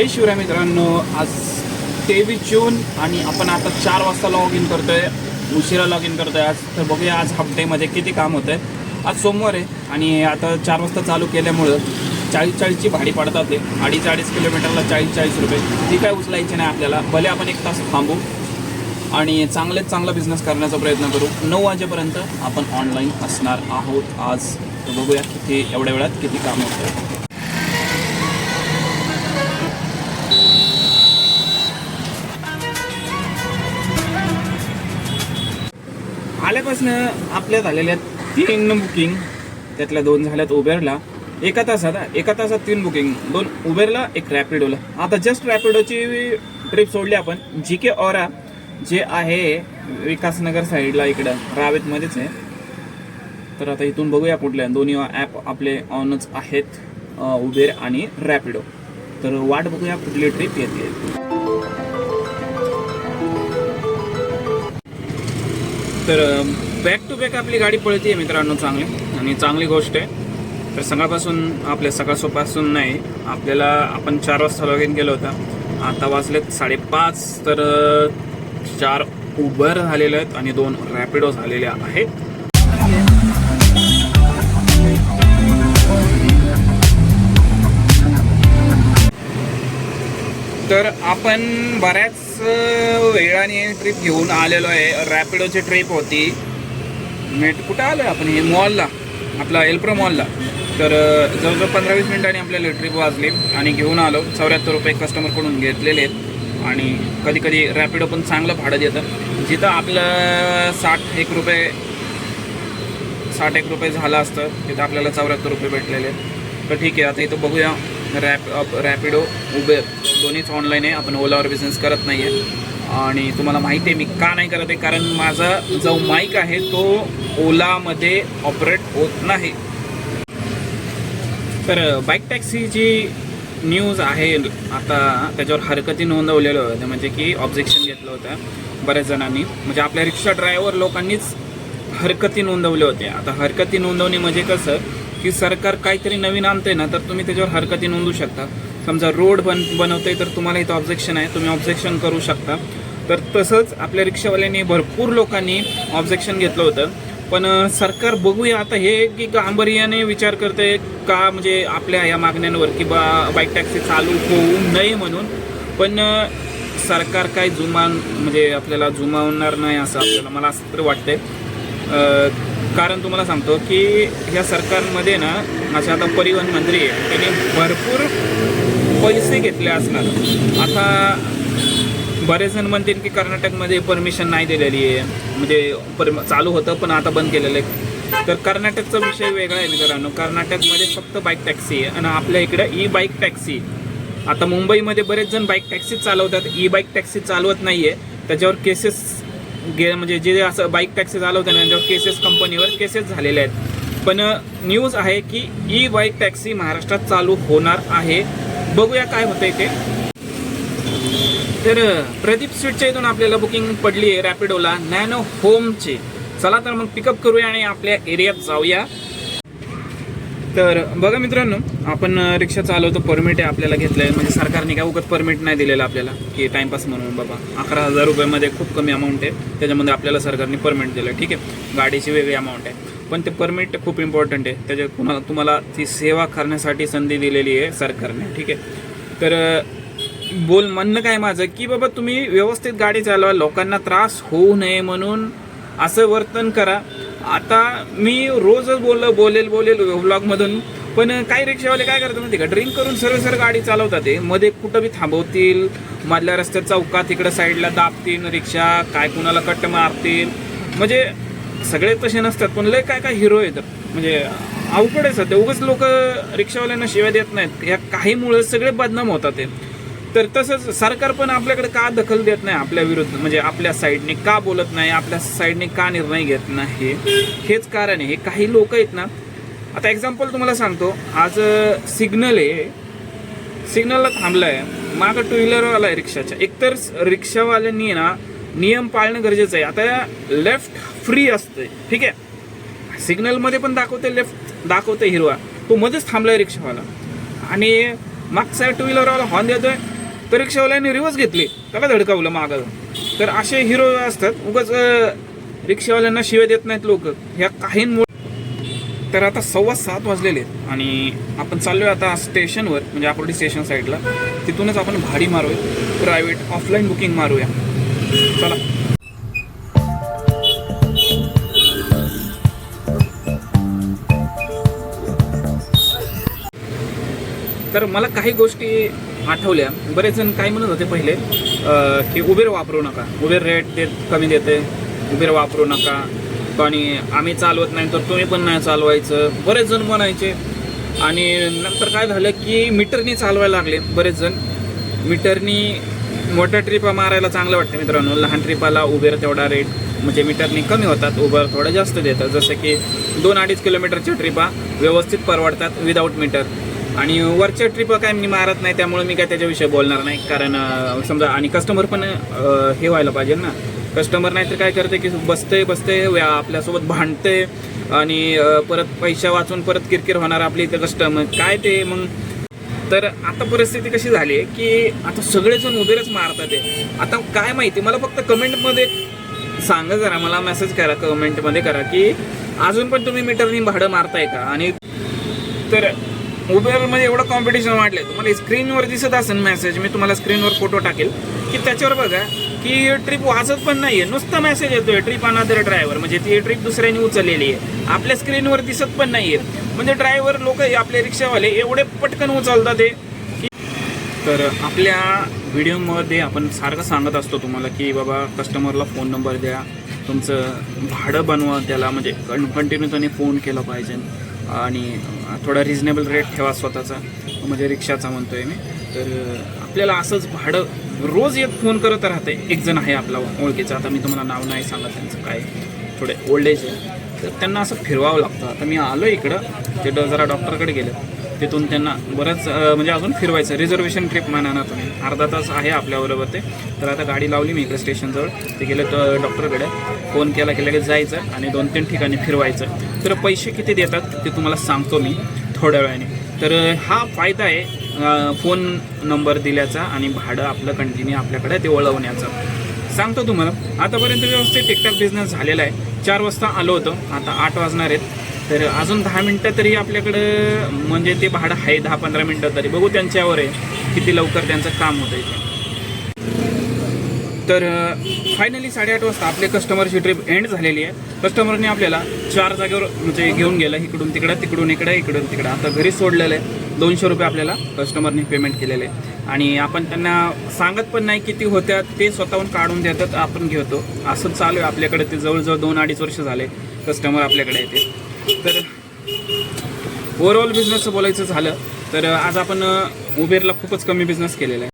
जय शिवराय मित्रांनो आज तेवीस जून आणि आपण आता चार वाजता लॉग इन करतोय उशिरा लॉग इन करतोय आज. तर बघूया आज हाफ किती काम होतंय. आज सोमवार आहे आणि आता चार वाजता चालू केल्यामुळं चाळीस चाळीसची भाडी पडतात ते. अडीच अडीच किलोमीटरला चाळीस चाळीस रुपये. ती काय उचलायची नाही आपल्याला. भले आपण एक तास थांबू आणि चांगलेच चांगला बिझनेस करण्याचा प्रयत्न करू. नऊ वाजेपर्यंत आपण ऑनलाईन असणार आहोत आज. तर बघूया किती एवढ्या वेळात किती काम होतं आल्यापासून आपल्या झालेल्या तीन बुकिंग त्यातल्या दोन झाल्यात उबेरला एका तासात एका तासात तीन बुकिंग दोन उबेरला एक रॅपिडोला आता जस्ट रॅपिडोची ट्रिप सोडली आपण. जी के ऑरा जे आहे विकासनगर साईडला इकडं रावेतमध्येच आहे. तर आता इथून बघूया कुठल्या दोन्ही ॲप आपले ऑनच आहेत उबेर आणि रॅपिडो तर वाट बघूया कुठली ट्रिप येते. तर बॅक टू बॅक आपली गाडी पळते मित्रांनो चांगली. आणि चांगली गोष्ट आहे. तर सकाळपासून आपल्या सकाळपासून नाही आपल्याला आपण चार वाजता लॉग इन केलं होतं. आता वाजलेत साडेपाच तर चार उबर झालेले आहेत आणि दोन रॅपिडो झालेल्या आहेत. तर आपण बऱ्याच वेळाने ट्रिप घेऊन आलेलो आहे. रॅपिडोची ट्रिप होती. मेट कुठं आलो आपण? हे मॉलला आपला एल्प्रो मॉलला तर जवळजवळ पंधरा वीस मिनिटांनी आपल्याला ट्रिप वाजली आणि घेऊन आलो. चौऱ्याहत्तर रुपये कस्टमरकडून घेतलेले आहेत. आणि कधी कधी रॅपिडो पण चांगलं भाडं देतं. जिथं आपलं साठ एक रुपये साठ एक रुपये झालं असतं तिथं आपल्याला चौऱ्याहत्तर रुपये भेटलेले तर ठीक आहे आता इथं बघूया. रॅप अप- रॅपिडो उबेर दोन्हीच ऑनलाईन आहे. आपण ओलावर बिझनेस करत नाही आहे आणि तुम्हाला माहिती आहे मी का नाही करत आहे? कारण माझा जो माईक आहे तो ओलामध्ये ऑपरेट होत नाही. तर बाईक टॅक्सी जी न्यूज आहे. आता त्याच्यावर हरकती नोंदवलेलं होतं. म्हणजे की ऑब्जेक्शन घेतलं होतं बऱ्याच जणांनी. म्हणजे आपल्या रिक्षा ड्रायव्हर लोकांनीच हरकती नोंदवले होते. आता हरकती नोंदवणे म्हणजे कसं की सरकार काहीतरी नवीन आणते ना तर तुम्ही त्याच्यावर हरकती नोंदवू शकता. समजा रोड बन बनवते तर तुम्हाला इथं ऑब्जेक्शन आहे तुम्ही ऑब्जेक्शन करू शकता. तर तसंच आपल्या रिक्षावाल्यांनी भरपूर लोकांनी ऑब्जेक्शन घेतलं होतं. पण सरकार बघूया आता हे की गांभीर्याने विचार करते का म्हणजे आपल्या या मागण्यांवर की बा बाईक टॅक्सी चालू होऊ नये म्हणून. पण सरकार काय जुमान म्हणजे आपल्याला जुमावणार नाही असं आपल्याला मला असं तर वाटतंय. कारण तुम्हाला सांगतो की ह्या सरकारमध्ये ना असे आता परिवहन मंत्री आहे त्यांनी भरपूर पैसे घेतले असणार. आता बरेच जण म्हणतील की कर्नाटकमध्ये परमिशन नाही दिलेली आहे. म्हणजे परम चालू होतं पण आता बंद केलेलं आहे. तर कर्नाटकचा विषय वेगळा आहे मित्रांनो. कर्नाटकमध्ये फक्त बाईक टॅक्सी आहे आणि आपल्या इकडं ई बाईक टॅक्सी आता मुंबईमध्ये बरेच जण बाईक टॅक्सी चालवतात. ई बाईक टॅक्सी चालवत नाही आहे त्याच्यावर केसेस गे म्हणजे जे असं बाईक टॅक्सी चालवतात ना त्यांच्यावर केसेस कंपनीवर केसेस झालेले आहेत. पण न्यूज आहे की ई बाईक टॅक्सी महाराष्ट्रात चालू होणार आहे. बघूया काय होतंय ते. तर प्रदीप स्वीटच्या इथून आपल्याला बुकिंग पडली आहे रॅपिडोला नॅनो होमची चला तर मग पिकअप करूया आणि आपल्या एरियात जाऊया. तर बघा मित्रांनो आपण रिक्षा चालवतो परमिट आहे आपल्याला घेतलं आहे म्हणजे सरकारने काय उगत परमिट नाही दिलेलं आपल्याला की टाइमपास म्हणून बाबा. अकरा हजार रुपयामध्ये खूप कमी अमाऊंट आहे. त्याच्यामध्ये आपल्याला सरकारने परमिट दिलं ठीक आहे. गाडीची वेगळी अमाऊंट आहे. पण ते परमिट खूप इम्पॉर्टंट आहे. त्याच्या कुणा तुम्हाला ती सेवा करण्यासाठी संधी दिलेली आहे सरकारने ठीक आहे. तर बोल म्हणणं काय माझं? की बाबा तुम्ही व्यवस्थित गाडी चालवा लोकांना त्रास होऊ नये म्हणून असं वर्तन करा. आता मी रोजच बोल बोलेल बोलेल व्लॉगमधून पण काही रिक्षावाले काय करतात माहिती का? ड्रिंक करून सर्व सर गाडी चालवतात ते. मध्ये कुठं बी थांबवतील मधल्या रस्त्यात चौकात तिकडं साईडला दाबतील रिक्षा काय कुणाला कट्ट मारतील. म्हणजे सगळे तसे नसतात पण लय काय काय हिरो येतात. म्हणजे अवघड आहे सध्या. उगाच लोक रिक्षावाल्यांना शिव्या देत नाहीत. या काहीमुळे सगळे बदनाम होतात ते. तर तसंच सरकार पण आपल्याकडे का दखल देत नाही आपल्या विरुद्ध? म्हणजे आपल्या साईडने का बोलत नाही? आपल्या साईडने का निर्णय घेत नाही? हेच कारण आहे. हे काही लोक आहेत ना आता एक्झाम्पल तुम्हाला सांगतो. आज सिग्नल आहे. सिग्नलला थांबलाय. मागं टू व्हीलरवाला आहे रिक्षाच्या एकतर रिक्षावाल्यांनी ना नियम पाळणं गरजेचं आहे. आता लेफ्ट फ्री असते ठीक आहे? सिग्नलमध्ये पण दाखवते लेफ्ट दाखवते हिरवा. तो मध्येच थांबलाय रिक्षावाला. आणि मागचा टू व्हीलरवाला हॉर्न देतोय. तर रिक्षावाल्याने रिवर्स घेतली. त्याला धडकावलं मागं. तर असे हिरो असतात. उगाच रिक्षावाल्यांना शिव्या देत नाहीत लोक. ह्या काहींमुळे तर आता सव्वा सात वाजलेले आहेत. आणि आपण चाललोय आता स्टेशनवर म्हणजे आकुर्डी स्टेशन साईडला. तिथूनच आपण भाडी मारूया. प्रायव्हेट ऑफलाईन बुकिंग मारूया. चला. तर मला काही गोष्टी आठवल्या. बरेच जण काय म्हणत होते पहिले की उबेर वापरू नका. उबेर रेट देत कमी देते. उबेर वापरू नका. आणि आम्ही चालवत नाही तर तुम्ही पण नाही चालवायचं. बरेच जण म्हणायचे. आणि नंतर काय झालं की मीटरनी चालवायला लागले बरेच जण. मीटरनी मोठ्या ट्रिपा मारायला चांगलं वाटतं मित्रांनो. लहान ट्रिपाला उबेर तेवढा रेट म्हणजे मीटरनी कमी होतात. उबर थोडं जास्त देतात. जसं की दोन अडीच किलोमीटरच्या ट्रिपा व्यवस्थित परवडतात विदाऊट मीटर आणि वरच्या ट्रिप काय मी मारत नाही त्यामुळे मी काय त्याच्याविषयी बोलणार नाही. कारण समजा आणि कस्टमर पण हे व्हायला पाहिजे ना. कस्टमर नाही तर काय करते की बसते बसते आपल्यासोबत भांडते आणि परत पैसा वाचून परत किरकिर होणार आपली इथं कस्टमर काय ते मग? तर आता परिस्थिती कशी झाली आहे की आता सगळेजण उबेरच मारतात आहे. आता काय माहिती मला फक्त कमेंटमध्ये सांगा जरा मला मेसेज करा कमेंटमध्ये करा की अजून पण तुम्ही मीटरनी भाडं मारताय का? आणि तर उबेरमध्ये एवढं कॉम्पिटिशन वाढलंय. तुम्हाला स्क्रीनवर दिसत असेल मेसेज मी तुम्हाला स्क्रीनवर फोटो टाकेल. की त्याच्यावर बघा की ट्रिप वाचत पण नाहीये. नुसतं मेसेज येतोय ट्रिप अनादर ड्रायव्हर म्हणजे ती ट्रिप दुसऱ्याने उचललेली आहे. आपल्या स्क्रीनवर दिसत पण नाहीये. म्हणजे ड्रायव्हर लोक आपले रिक्षावाले एवढे पटकन उचलतात ते तर आपल्या व्हिडिओमध्ये आपण सारखं सांगत असतो तुम्हाला की बाबा कस्टमरला फोन नंबर द्या. तुमचं भाडं बनवा त्याला. म्हणजे कं त्याने फोन केला पाहिजे. आणि थोडा रिजनेबल रेट ठेवा स्वतःचा. म्हणजे रिक्षाचा म्हणतो आहे मी. तर आपल्याला असंच भाडं रोज एक फोन करत राहते एक जण आहे आपला ओळखीचा. आता मी तुम्हाला नाव नाही सांगत त्यांचं काय थोडे ओल्ड एज आहे. तर त्यांना असं फिरवावं लागतं. आता मी आलो इकडं. ते जरा डॉक्टरकडे गेले. तिथून त्यांना बरंच म्हणजे अजून फिरवायचं. रिझर्वेशन ट्रिप म्हणा ना तुम्ही. अर्धा तास आहे आपल्याबरोबर ते. तर आता गाडी लावली मी इकडे स्टेशनजवळ ते गेलं तर डॉक्टरकडे फोन केला की लगेच जायचं आणि दोन तीन ठिकाणी फिरवायचं. तर पैसे किती देतात ते तुम्हाला सांगतो मी थोड्या वेळाने. तर हा फायदा आहे फोन नंबर दिल्याचा आणि भाडं आपलं कंटिन्यू आपल्याकडे ते वळवण्याचं. सांगतो तुम्हाला आतापर्यंत व्यवस्थित टिकटॉक बिझनेस झालेला आहे. चार वाजता आलो होतो. आता आठ वाजणार आहेत. तर अजून दहा मिनटं तरी आपल्याकडं म्हणजे ते भाडं आहे दहा पंधरा मिनटं तरी. बघू त्यांच्यावर आहे किती लवकर त्यांचं काम होतं इथे. तर फायनली साडेआठ वाजता आपले कस्टमरची ट्रिप एंड झालेली आहे. कस्टमरने आपल्याला चार जागेवर म्हणजे घेऊन गेलं इकडून तिकडं तिकडून इकडं इकडून तिकडं. आता घरी सोडलेलं आहे. दोनशे रुपये आपल्याला कस्टमरने पेमेंट केलेले आहे. आणि आपण त्यांना सांगत पण नाही किती होत्या ते स्वतःहून काढून देतात आपण घेतो. असं चालू आहे आपल्याकडे. ते जवळजवळ दोन अडीच वर्ष झाले कस्टमर आपल्याकडे येते. तर ओव्हरऑल बिझनेसचं बोलायचं झालं तर आज आपण उबेरला खूपच कमी बिझनेस केलेला आहे.